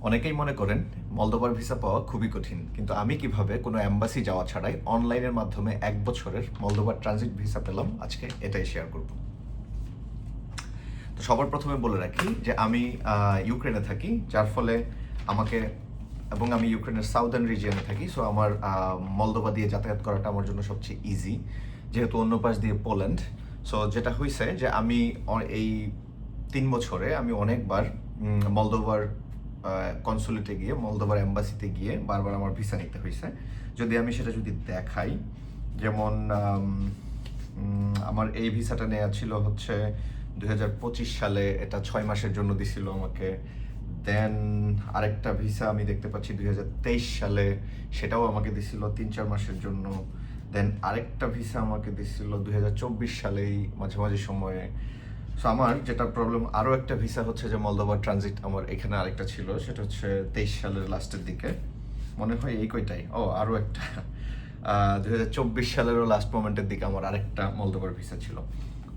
অনেকেই মনে করেন মলদোবার ভিসা পাওয়া খুবই কঠিন কিন্তু আমি কীভাবে কোনো অ্যাম্বাসি যাওয়া ছাড়াই অনলাইনের মাধ্যমে এক বছরের মলদোবার ট্রানজিট ভিসা পেলাম আজকে এটাই শেয়ার করব। তো সবার প্রথমে বলে রাখি যে আমি ইউক্রেনে থাকি যার ফলে আমাকে এবং আমি ইউক্রেনের সাউদার্ন রিজিয়নে থাকি সো আমার মলদোবা দিয়ে যাতায়াত করাটা আমার জন্য সবচেয়ে ইজি যেহেতু অন্য পাশ দিয়ে পোল্যান্ড। সো যেটা হয়েছে যে আমি এই তিন বছরে আমি অনেকবার উম, মলদোভার কনসুলেটে গিয়ে মলদোভার এম্বাসিতে গিয়ে বারবার আমার ভিসা নিতে হয়েছে। যদি আমি সেটা যদি দেখাই, যেমন আমার এই ভিসাটা নেওয়া ছিল হচ্ছে দুই হাজার পঁচিশ সালে, এটা ছয় মাসের জন্য দিছিল আমাকে। দেন আরেকটা ভিসা আমি দেখতে পাচ্ছি দুই হাজার তেইশ সালে, সেটাও আমাকে দিছিল তিন চার মাসের জন্য। দেন আরেকটা ভিসা আমাকে দিছিল দুই হাজার চব্বিশ সালেই মাঝে মাঝে সময়ে। সো আমার যেটা প্রবলেম আরও একটা ভিসা হচ্ছে যে মলদোবা ট্রানজিট আমার এখানে আরেকটা ছিল, সেটা হচ্ছে তেইশ সালের লাস্টের দিকে। মনে হয় এই কয়টাই? ও আরও একটা। দুই হাজার চব্বিশ সালেরও লাস্ট মোমেন্টের দিকে আমার আরেকটা মলদোবার ভিসা ছিল।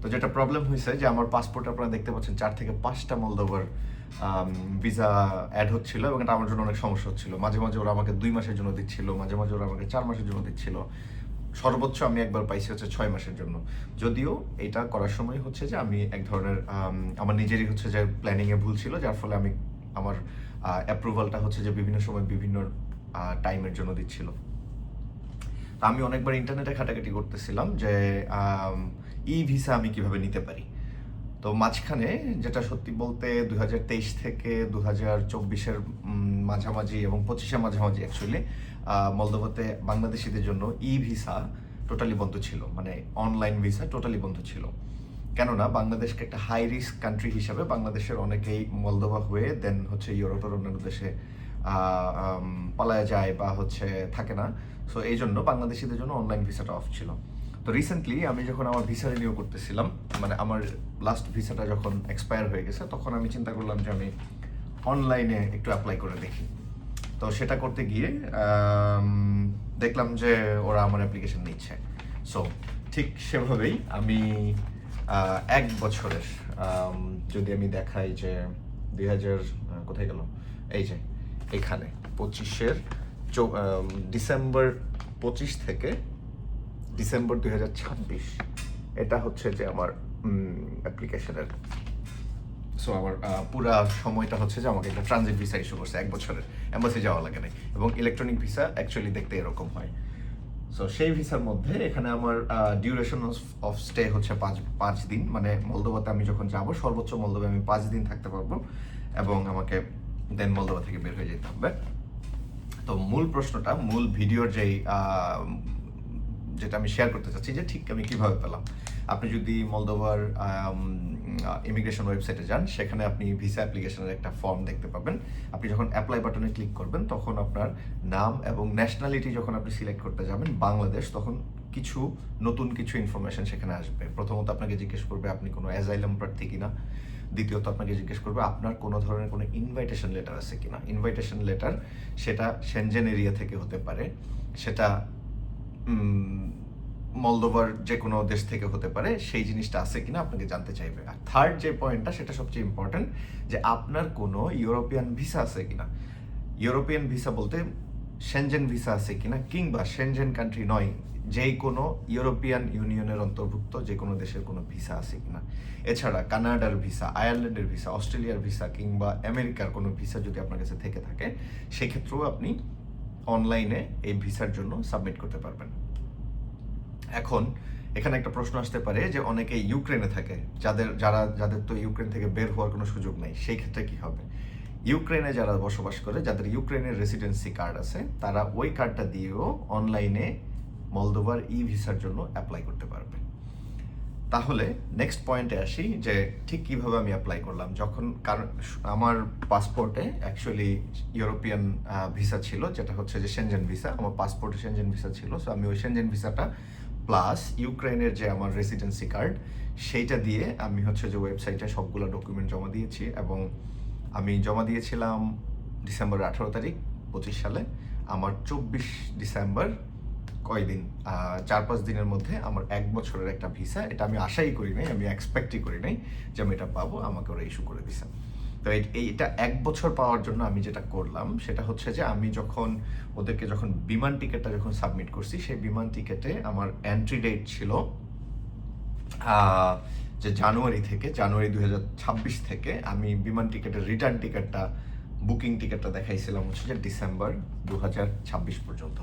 তো যেটা প্রবলেম হয়েছে যে আমার পাসপোর্ট আপনারা দেখতে পাচ্ছেন, চার থেকে পাঁচটা মলদোবার ভিসা অ্যাড হচ্ছিল এবং এটা আমার জন্য অনেক সমস্যা হচ্ছিল। মাঝে মাঝে ওরা আমাকে দুই মাসের জন্য দিচ্ছিল, মাঝে মাঝে ওরা আমাকে চার মাসের জন্য দিচ্ছিল। সর্বোচ্চ আমি একবার পাইছি হচ্ছে ছয় মাসের জন্য। যদিও এটা করার সময় হচ্ছে যে আমি এক ধরনের আমার নিজেরই হচ্ছে যে প্ল্যানিংয়ে ভুল ছিল, যার ফলে আমি আমার অ্যাপ্রুভালটা হচ্ছে যে বিভিন্ন সময় বিভিন্ন টাইমের জন্য দিচ্ছিল। তা আমি অনেকবার ইন্টারনেটে ঘাটাঘাটি করতেছিলাম যে ই ভিসা আমি কীভাবে নিতে পারি? তো মাঝখানে যেটা সত্যি বলতে দুই হাজার তেইশ থেকে দু হাজার চব্বিশের মাঝামাঝি এবং পঁচিশের মাঝামাঝি অ্যাকচুয়ালি মলদোভাতে বাংলাদেশিদের জন্য ই ভিসা টোটালি বন্ধ ছিল। মানে অনলাইন ভিসা টোটালি বন্ধ ছিল। কেননা বাংলাদেশকে একটা হাই রিস্ক কান্ট্রি হিসাবে বাংলাদেশের অনেকেই মলদোভা হয়ে দেন হচ্ছে ইউরোপের অন্যান্য দেশে পালায়া যায় বা হচ্ছে থাকে না। সো এই জন্য বাংলাদেশিদের জন্য অনলাইন ভিসাটা অফ ছিল। তো রিসেন্টলি আমি যখন আমার ভিসা রিনিউ করতেছিলাম মানে আমার লাস্ট ভিসাটা যখন এক্সপায়ার হয়ে গেছে, তখন আমি চিন্তা করলাম যে আমি অনলাইনে একটু অ্যাপ্লাই করে দেখি। তো সেটা করতে গিয়ে দেখলাম যে ওরা আমার অ্যাপ্লিকেশন নিচ্ছে। সো ঠিক সেভাবেই আমি এক বছরের যদি আমি দেখাই যে দুই হাজার কোথায় গেল? এই যে, এখানে, পঁচিশের ডিসেম্বর পঁচিশ থেকে ডিসেম্বর দুই হাজার ছাব্বিশ। এটা হচ্ছে যে আমার অ্যাপ্লিকেশনের সো আমার পুরা সময়টা হচ্ছে যে আমাকে একটা ট্রানজিট ভিসা ইস্যু করছে এক বছরের। এম্বাসি যাওয়া লাগে নাই। এবং ইলেকট্রনিক ভিসা অ্যাকচুয়ালি দেখতে এরকম হয়। সো সেই ভিসার মধ্যে এখানে আমার ডিউরেশন অফ স্টে হচ্ছে পাঁচ পাঁচ দিন। মানে মলদোবাতে আমি যখন যাব, সর্বোচ্চ মলদোবা আমি পাঁচ দিন থাকতে পারব। এবং আমাকে দেন মলদোবা থেকে বের হয়ে যেতে হবে। তো মূল প্রশ্নটা, মূল ভিডিওর যেই যেটা আমি শেয়ার করতে চাচ্ছি যে ঠিক আমি কীভাবে পেলাম। আপনি যদি মলদোভার ইমিগ্রেশন ওয়েবসাইটে যান, সেখানে আপনি ভিসা অ্যাপ্লিকেশনের একটা ফর্ম দেখতে পাবেন। আপনি যখন অ্যাপ্লাই বাটনে ক্লিক করবেন, তখন আপনার নাম এবং ন্যাশনালিটি যখন আপনি সিলেক্ট করতে যাবেন, বাংলাদেশ, তখন কিছু নতুন কিছু ইনফরমেশন সেখানে আসবে। প্রথমত আপনাকে জিজ্ঞেস করবে, আপনি কোনো অ্যাজাইলাম প্রার্থী কিনা? দ্বিতীয়ত আপনাকে জিজ্ঞেস করবে, আপনার কোনো ধরনের কোনো ইনভাইটেশন লেটার আছে কিনা? ইনভাইটেশন লেটার সেটা সেনজেন এরিয়া থেকে হতে পারে। সেটা মলদোভার যে কোনো দেশ থেকে হতে পারে, সেই জিনিসটা আছে কিনা আপনাকে জানতে চাইবে। আর থার্ড যে পয়েন্টটা সেটা সবচেয়ে ইম্পর্টেন্ট যে আপনার কোনো ইউরোপিয়ান ভিসা আছে কিনা। ইউরোপিয়ান ভিসা বলতে সেনজেন ভিসা আছে কিনা, কিংবা সেনজেন কান্ট্রি নয় যেই কোনো ইউরোপিয়ান ইউনিয়নের অন্তর্ভুক্ত যে কোনো দেশের কোনো ভিসা আছে কিনা। এছাড়া কানাডার ভিসা আয়ারল্যান্ডের ভিসা অস্ট্রেলিয়ার ভিসা কিংবা আমেরিকার কোনো ভিসা যদি আপনার কাছে থেকে থাকে, সেক্ষেত্রেও আপনি অনলাইনে এই ভিসার জন্য সাবমিট করতে পারবেন। এখন এখানে একটা প্রশ্ন আসতে পারে যে অনেকে ইউক্রেনে থাকে, যাদের, যারা, যাদের তো ইউক্রেন থেকে বের হওয়ার কোনো সুযোগ নেই, সেই ক্ষেত্রে কি হবে? ইউক্রেনে যারা বসবাস করে, যাদের ইউক্রেনের রেসিডেন্সি কার্ড আছে, তারা ওই কার্ডটা দিয়েও অনলাইনে মলদোভার ই ভিসার জন্য অ্যাপ্লাই করতে পারবে। তাহলে নেক্সট পয়েন্টে আসি যে ঠিক কীভাবে আমি অ্যাপ্লাই করলাম। যখন কারণ আমার পাসপোর্টে অ্যাকচুয়ালি ইউরোপিয়ান ভিসা ছিল, যেটা হচ্ছে যে সেনজেন ভিসা আমার পাসপোর্টে সেনজেন ভিসা ছিল সো আমি ওই সেনজেন ভিসাটা প্লাস ইউক্রেনের যে আমার রেসিডেন্সি কার্ড সেইটা দিয়ে আমি হচ্ছে যে ওয়েবসাইটে সবগুলো ডকুমেন্ট জমা দিয়েছি এবং আমি জমা দিয়েছিলাম ডিসেম্বর আঠারো তারিখ, পঁচিশ সালে। আমার চব্বিশ ডিসেম্বর কয়দিন চার পাঁচ দিনের মধ্যে আমার এক বছরের একটা ভিসা এটা আমি আশাই করি নাই, আমি এক্সপেক্টই করি নাই যে আমি এটা পাবো, আমাকে ওরা ইস্যু করে দিছে। তো এই- এইটা এক বছর পাওয়ার জন্য আমি যেটা করলাম, সেটা হচ্ছে যে আমি যখন ওদেরকে যখন বিমান টিকিটটা যখন সাবমিট করছি, সেই বিমান টিকিটে আমার এন্ট্রি ডেট ছিল যে জানুয়ারি থেকে, জানুয়ারি দুই হাজার ছাব্বিশ থেকে আমি বিমান টিকিটের রিটার্ন টিকিটটা বুকিং টিকিটটা দেখাইছিলাম হচ্ছে যে ডিসেম্বর দু হাজার ছাব্বিশ পর্যন্ত।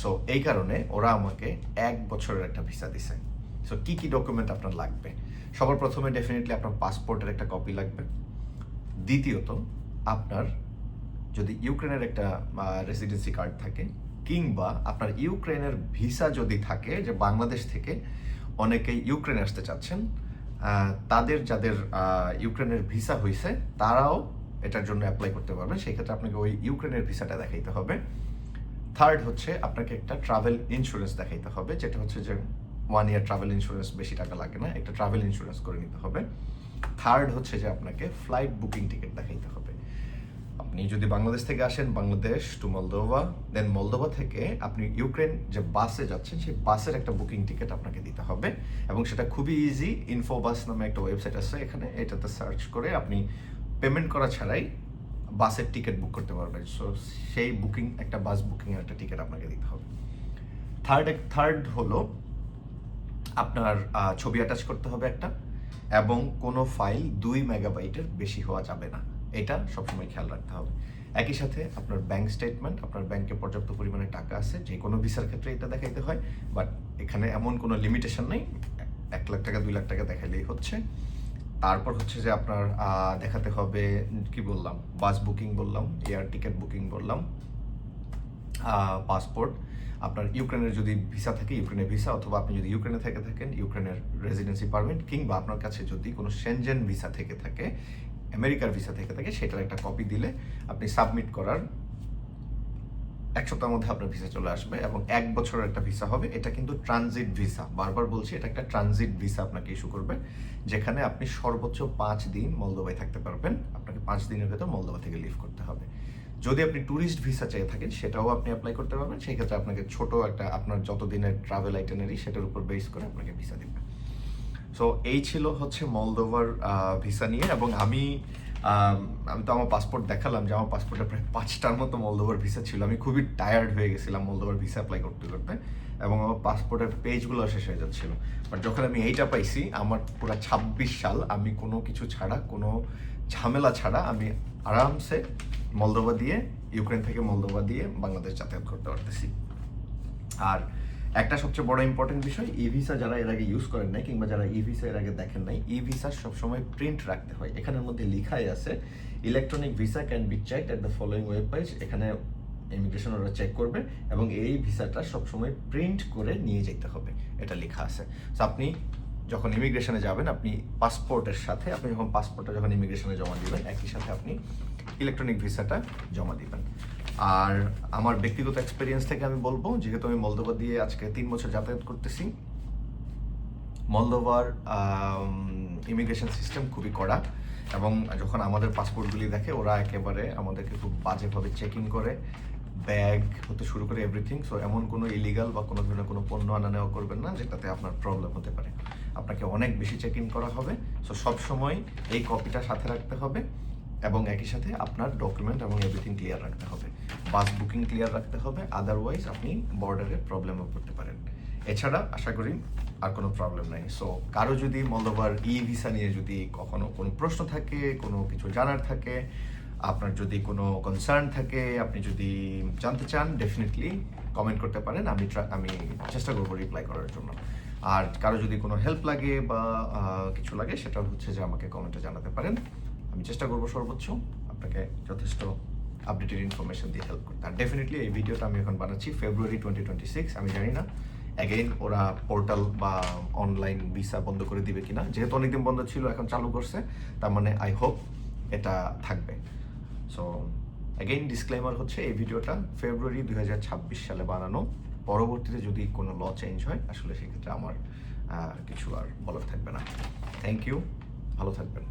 সো এই কারণে ওরা আমাকে এক বছরের একটা ভিসা দিছে। সো কি কি ডকুমেন্ট আপনার লাগবে? সবার প্রথমে ডেফিনেটলি আপনার পাসপোর্টের একটা কপি লাগবে। দ্বিতীয়ত, আপনার যদি ইউক্রেনের একটা রেসিডেন্সি কার্ড থাকে, কিংবা আপনার ইউক্রেনের ভিসা যদি থাকে, যে বাংলাদেশ থেকে অনেকেই ইউক্রেনে আসতে চাচ্ছেন তাদের যাদের ইউক্রেনের ভিসা হয়েছে তারাও এটার জন্য অ্যাপ্লাই করতে পারবেন সেই ক্ষেত্রে আপনাকে ওই ইউক্রেনের ভিসাটা দেখাইতে হবে। থার্ড হচ্ছে আপনাকে একটা ট্রাভেল ইন্স্যুরেন্স দেখাইতে হবে, যেটা হচ্ছে যে ওয়ান ইয়ার ট্রাভেল ইন্স্যুরেন্স বেশি টাকা লাগে না, একটা ট্রাভেল ইন্স্যুরেন্স করে নিতে হবে। থার্ড হচ্ছে যে আপনাকে ফ্লাইট বুকিং টিকিট দেখাইতে হবে। আপনি যদি বাংলাদেশ থেকে আসেন, Bangladesh to Moldova then Moldova থেকে আপনি ইউক্রেন যে বাসে যাচ্ছেন, সেই বাসের একটা বুকিং টিকিট আপনাকে দিতে হবে। এবং সেটা খুবই ইজি ইনফো বাস নামে একটা ওয়েবসাইট আছে, এখানে এটাতে সার্চ করে আপনি পেমেন্ট করা ছাড়াই বাসের টিকিট বুক করতে পারবেন। সো সেই বুকিং একটা বাস বুকিং এর একটা টিকিট আপনাকে দিতে হবে। থার্ড এক থার্ড হলো আপনার ছবি অ্যাটাচ করতে হবে একটা এবং কোনো ফাইল দুই মেগাবাইটের বেশি হওয়া যাবে না। এটা সবসময় খেয়াল রাখতে হবে। একই সাথে আপনার ব্যাংক স্টেটমেন্ট আপনার ব্যাংকে পর্যাপ্ত পরিমাণে টাকা আছে, যে কোনো ভিসার ক্ষেত্রে এটা দেখাইতে হয় বাট এখানে এমন কোনো লিমিটেশন নেই। এক লাখ টাকা, দুই লাখ টাকা দেখাইলেই হচ্ছে। তারপর হচ্ছে যে আপনার দেখাতে হবে, কি বললাম, বাস বুকিং বললাম, এয়ার টিকিট বুকিং বললাম পাসপোর্ট। আপনার ইউক্রেনের যদি ভিসা থাকে, ইউক্রেনের ভিসা, অথবা আপনি যদি ইউক্রেনে থেকে থাকেন, ইউক্রেনের রেসিডেন্সি পারমিট কিংবা আপনার কাছে যদি কোনো সেনজেন ভিসা থেকে থাকে আমেরিকার ভিসা থেকে থাকে, সেটার একটা কপি দিলে আপনি সাবমিট করার এক সপ্তাহের মধ্যে আপনার ভিসা চলে আসবে এবং এক বছরের একটা ভিসা হবে। এটা কিন্তু ট্রানজিট ভিসা বারবার বলছি, এটা একটা ট্রানজিট ভিসা আপনাকে ইস্যু করবে, যেখানে আপনি সর্বোচ্চ পাঁচ দিন মলদোবায় থাকতে পারবেন। আপনাকে পাঁচ দিনের ভেতর মলদোবা থেকে লিভ করতে হবে। যদি আপনি ট্যুরিস্ট ভিসা চেয়ে থাকেন, সেটাও আপনি অ্যাপ্লাই করতে পারবেন। সেই ক্ষেত্রে আপনাকে ছোট একটা, আপনার যত দিনের ট্রাভেল আইটেনারি সেটার উপর বেস করে আপনাকে ভিসা দিবে। সো এই ছিল হচ্ছে মলদোভার ভিসা নিয়ে এবং আমি আম, তো আমার পাসপোর্ট দেখালাম যে আমার পাসপোর্টে প্রায় পাঁচটার মতো মলদোভার ভিসা ছিল। আমি খুবই টায়ার্ড হয়ে গেছিলাম মলদোভার ভিসা অ্যাপ্লাই করতে করতে এবং আমার পাসপোর্টের পেজগুলো শেষ হয়ে যাচ্ছিল। বাট যখন আমি এইটা পাইছি আমার পুরো ছাব্বিশ সাল আমি কোনো কিছু ছাড়া কোনো ঝামেলা ছাড়া আমি আরামসে মলদোভা দিয়ে ইউক্রেন থেকে মলদোভা দিয়ে বাংলাদেশ যাতায়াত করতে পারতেছি। আর একটা সবচেয়ে বড় ইম্পর্টেন্ট বিষয় ই ভিসা যারা এর আগে ইউজ করেন নাই কিংবা যারা ই ভিসা এর আগে দেখেন নাই ই ভিসা সবসময় প্রিন্ট রাখতে হয়। এখানের মধ্যে লেখাই আছে electronic visa can be check at the following web page এখানে ইমিগ্রেশন ওরা চেক করবে এবং এই ভিসাটা সবসময় প্রিন্ট করে নিয়ে যেতে হবে। এটা লেখা আছে। তো আপনি যখন ইমিগ্রেশনে যাবেন, আপনি পাসপোর্টের সাথে, আপনি যখন পাসপোর্টটা যখন ইমিগ্রেশনে জমা দিবেন, একই সাথে আপনি ইলেকট্রনিক ভিসাটা জমা দিবেন। আর আমার ব্যক্তিগত এক্সপিরিয়েন্স থেকে আমি বলব, যেহেতু আমি মলদোভা দিয়ে আজকে তিন বছর যাতায়াত করতেছি, মলদোভার ইমিগ্রেশন সিস্টেম খুবই কড়া এবং যখন আমাদের পাসপোর্টগুলি দেখে, ওরা একেবারে আমাদেরকে খুব বাজেভাবে চেকিং করে ব্যাগ হতে শুরু করে এভরিথিং সো এমন কোনো ইলিগাল বা কোনো ধরনের কোনো পণ্য আনা নেওয়া করবেন না, যেটাতে আপনার প্রবলেম হতে পারে। আপনাকে অনেক বেশি চেকিং করা হবে সো সবসময় এই কপিটা সাথে রাখতে হবে এবং একই সাথে আপনার ডকুমেন্ট এবং এভরিথিং ক্লিয়ার রাখতে হবে। বাস বুকিং ক্লিয়ার রাখতে হবে আদারওয়াইজ আপনি বর্ডারে প্রবলেমও পড়তে পারেন। এছাড়া আশা করি আর কোনো প্রবলেম নাই। সো কারও যদি মলদোবার ই ভিসা নিয়ে যদি কখনো কোনো প্রশ্ন থাকে, কোনো কিছু জানার থাকে, আপনার যদি কোনো কনসার্ন থাকে, আপনি যদি জানতে চান ডেফিনেটলি কমেন্ট করতে পারেন। আমি আমি চেষ্টা করব রিপ্লাই করার জন্য। আর কারও যদি কোনো হেল্প লাগে বা কিছু লাগে, সেটা হচ্ছে যে আমাকে কমেন্টে জানাতে পারেন। আমি চেষ্টা করব সর্বোচ্চ। আপনাকে যথেষ্ট আপডেটেড ইনফরমেশন দিয়ে হেল্প করতে। আর ডেফিনেটলি এই ভিডিওটা আমি এখন বানাচ্ছি ফেব্রুয়ারি টোয়েন্টি টোয়েন্টি সিক্স আমি জানি না অ্যাগেইন ওরা পোর্টাল বা অনলাইন ভিসা বন্ধ করে দিবে কিনা। যেহেতু অনেকদিন বন্ধ ছিল, এখন চালু করছে, তার মানে আই হোপ এটা থাকবে। সো অ্যাগেইন ডিসক্লেমার হচ্ছে এই ভিডিওটা ফেব্রুয়ারি দু হাজার ছাব্বিশ সালে বানানো। পরবর্তীতে যদি কোনো ল চেঞ্জ হয়, আসলে সেক্ষেত্রে আমার কিছু আর বলার থাকবে না। থ্যাংক ইউ ভালো থাকবেন।